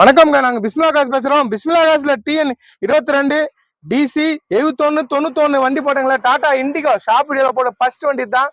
வணக்கம்ங்க. நாங்கள் பிஸ்மிலா காசு பேசுகிறோம் பிஸ்மிலா காசில் டிஎன் இருபத்தி ரெண்டு டிசி எழுபத்தொன்னு தொண்ணூத்தொன்னு வண்டி போட்டேங்களா டாடா இண்டிகோ. ஷாப் வீடியோல போட்ட ஃபர்ஸ்ட் வண்டி தான்.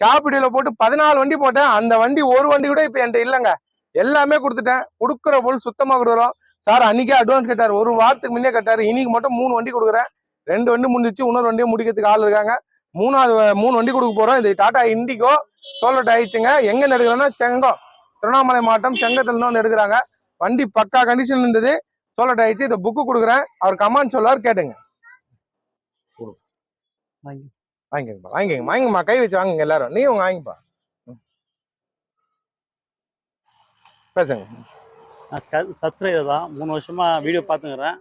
ஷாப் வீடியோல போட்டு பதினாலு வண்டி போட்டேன். அந்த வண்டி ஒரு வண்டி கூட இப்போ என்கிட்ட இல்லைங்க. எல்லாமே கொடுத்துட்டேன். கொடுக்குற பொருள் சுத்தமாக கொடுக்குறோம் சார் அன்றைக்கே அட்வான்ஸ் கட்டார். ஒரு வாரத்துக்கு முன்னே கட்டார். இன்னைக்கு மட்டும் மூணு வண்டி கொடுக்குறேன். ரெண்டு வண்டி முடிஞ்சிச்சு. இன்னொரு வண்டியை முடிக்கிறதுக்கு ஆள் இருக்காங்க. மூணாவது மூணு வண்டி கொடுக்க போகிறோம் இது டாடா இண்டிகோ. சோலட் ஆயிடுச்சுங்க. எங்க எடுக்கிறோன்னா செங்கம். திருவண்ணாமலை மாவட்டம் செங்கத்துலேருந்து வந்து எடுக்கிறாங்க வண்டி பக்கா கண்டிஷன் இருந்தது. சோலட் ஆயிடுச்சு இந்த புக்கு கொடுக்குறேன். அவர் கமாண்ட் சொல்லுவார் கேட்டுங்க. வாங்கி. வாங்கிக்கங்கப்பா வாங்கிக்கங்க. வாங்கிங்கம்மா கை வச்சு வாங்குங்க எல்லாரும். நீ உங்க வாங்கிப்பா. ம். பேசுங்க. நான் சப்ஸ்கிரைபர் தான். மூணு வருஷமா வீடியோ பார்த்துக்கிறேன்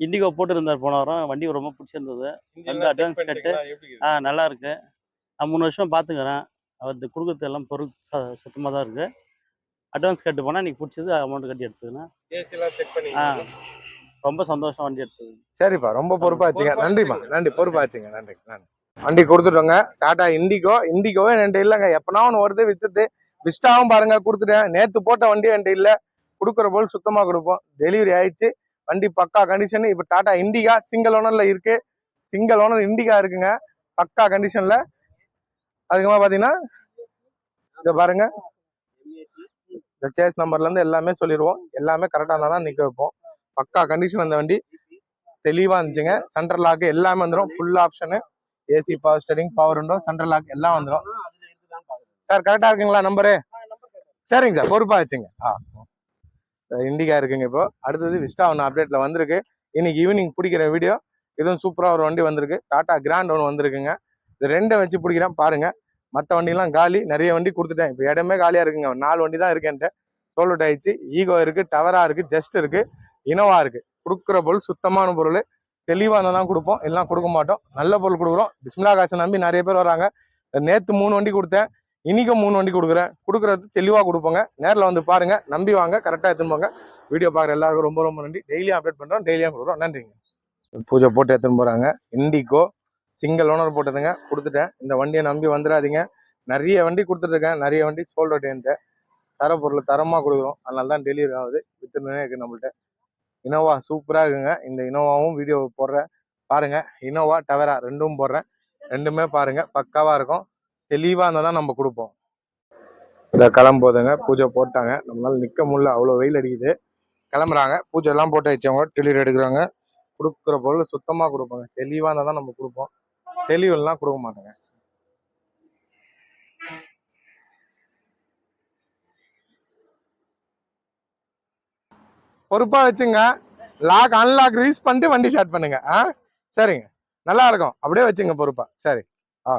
இண்டிகோ போட்டுருந்தார் போன வாரம். வண்டி ரொம்ப பிடிச்சிருந்தது. வந்து advance கட்டு. ஆ நல்லா இருக்கு. நான் மூணு வருஷமா பார்த்துக்கிறேன் அவர் கொடுக்குறது எல்லாம் பொருள் சுத்தமாக தான் இருக்கு. அட்வான்ஸ் கட்டு போனால் இன்னைக்கு பிடிச்சது அமௌண்ட் கட்டி எடுத்துக்கினேன் ஆ ரொம்ப சந்தோஷம் வண்டி எடுத்தது. சரிப்பா ரொம்ப பொறுப்பா வச்சுங்க. நன்றிம்மா நன்றி பொறுப்பா வச்சுங்க நன்றி நன்றி. வண்டி கொடுத்துட்டோங்க. டாடா இண்டிகோ இண்டிகோவே என்கிட்ட இல்லைங்க. எப்பனா ஒன்று வருது வித்துட்டு. விஸ்டாவும் பாருங்க கொடுத்துட்டேன். நேத்து போட்ட வண்டி என்கிட்ட இல்லை. கொடுக்குற போல் சுத்தமா கொடுப்போம். டெலிவரி ஆயிடுச்சு. வண்டி பக்கா கண்டிஷன் இப்போ டாடா இண்டிகா சிங்கிள் ஓனர்ல இருக்கு. சிங்கிள் ஓனர் இண்டிகா இருக்குங்க. பக்கா கண்டிஷன்ல அதுக்கப்புறமா பாத்தீங்கன்னா இதை பாருங்க. இந்த சேஸ் நம்பர்லேருந்து எல்லாமே சொல்லிடுவோம் எல்லாமே கரெக்டாக இருந்தா தான் நிற்க வைப்போம். பக்கா கண்டிஷன் அந்த வண்டி தெளிவாக இருந்துச்சுங்க. சென்ட்ரல் லாக்கு எல்லாமே வந்துடும் full option AC power steering power உண்டும் central lock எல்லாம் வந்துடும் சார் கரெக்டாக இருக்குங்களா நம்பரு சரிங்க சார் பொறுப்பாக வச்சுங்க. ஆ. இண்டிகா இருக்குங்க இப்போ. அடுத்தது விஸ்டா ஒன்று அப்டேட்டில் வந்திருக்கு. இன்னைக்கு ஈவினிங் பிடிக்கிற வீடியோ இதுவும் சூப்பராக ஒரு வண்டி வந்திருக்கு. டாட்டா கிராண்ட் ஒன்று வந்திருக்குங்க. இது ரெண்டை வச்சு பிடிக்கிறேன். பாருங்கள் மற்ற வண்டிலாம் காலி. நிறைய வண்டி கொடுத்துட்டேன். இப்போ இடமே காலியாக இருக்குங்க. நாலு வண்டி தான் இருக்குன்ட்டு சோல்ட் ஆயிடுச்சு. ஈகோ இருக்குது டவராக இருக்குது ஜஸ்ட் இருக்குது இனோவா இருக்குது கொடுக்குற பொருள் சுத்தமான பொருள். தெளிவாக இருந்தால் தான் கொடுப்போம். எல்லாம் கொடுக்க மாட்டோம். நல்ல பொருள் கொடுக்குறோம். பிஸ்மிலா காசை நம்பி நிறைய பேர் வராங்க. நேற்று மூணு வண்டி கொடுத்தேன். இன்னைக்கும் மூணு வண்டி கொடுக்குறேன். கொடுக்குறது தெளிவாக கொடுப்போங்க. நேரில் வந்து பாருங்க. நம்பி வாங்க. கரெக்டாக எடுத்துன்னு போங்க. வீடியோ பார்க்குற எல்லாருக்கும் ரொம்ப ரொம்ப நன்றி. டெய்லியும் அப்டேட் பண்ணுறோம் டெய்லியும் கொடுக்குறோம். நன்றிங்க. பூஜை போட்டு எடுத்துன்னு போகிறாங்க இண்டிகோ சிங்கிள் ஓனர் போட்டதுங்க. கொடுத்துட்டேன். இந்த வண்டியை நம்பி வந்துடாதீங்க. நிறைய வண்டி கொடுத்துட்ருக்கேன் நிறைய வண்டி சோல்ட் அவுட் தர பொருள் தரமாக கொடுக்குறோம். அதனால தான் டெலிவரி ஆகுது. வித்துனே இருக்குது நம்மள்ட்ட. இனோவா சூப்பராக இருக்குங்க. இந்த இனோவாவும் வீடியோ போடுறேன். பாருங்கள் இனோவா டவரா ரெண்டும் போடுறேன். ரெண்டுமே பாருங்கள் பக்காவாக இருக்கும். தெளிவாக இருந்தால் தான் நம்ம கொடுப்போம். இந்த கிளம்போதுங்க பூஜை போட்டாங்க. நம்மளால நிற்க முடியல. அவ்வளோ வெயில் அடிக்குது. கிளம்புறாங்க. பூஜை எல்லாம் போட்டு வச்சவங்க டெலிவரி எடுக்கிறாங்க. கொடுக்குற பொருள் சுத்தமாக கொடுப்பாங்க. தெளிவாக இருந்தால் தான் நம்ம கொடுப்போம். தெளிவுலாம் கொடுக்க மாட்டேங்க. பொறுப்பாக வச்சுங்க. லாக் அன்லாக் ரீஸ் பண்ணிட்டு வண்டி ஸ்டார்ட் பண்ணுங்க. ஆ? சரிங்க. நல்லா இருக்கும். அப்படியே வச்சுங்க பொறுப்பா. சரி. ஆ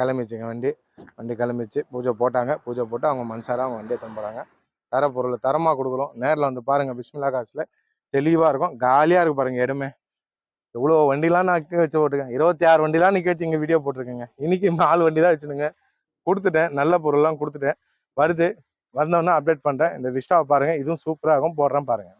கிளம்பிச்சுங்க வண்டி. வண்டி கிளம்பிச்சு. பூஜை போட்டாங்க. பூஜை போட்டு அவங்க மனசார அவங்க வண்டியை தம்புறாங்க தர பொருள் தரமாக கொடுக்குறோம். நேரில் வந்து பாருங்கள் பிஸ்மில்லா காசில் தெளிவாக இருக்கும். காலியாக இருக்கும் பாருங்கள் இடமே இவ்வளோ வண்டிலாம் நான் வச்சு போட்டிருக்கேன். இருபத்தி ஆறு வண்டிலாம் நிற்க வச்சு இங்கே வீடியோ போட்டிருக்கேங்க. இன்றைக்கி நாலு வண்டி தான் வச்சுருங்க கொடுத்துட்டேன். நல்ல பொருள்லாம் கொடுத்துட்டேன். வருது. வந்தோன்னே அப்டேட் பண்ணுறேன் இந்த விஸ்டாவை பாருங்கள் இதுவும் சூப்பராக இருக்கும். போடுறேன் பாருங்கள்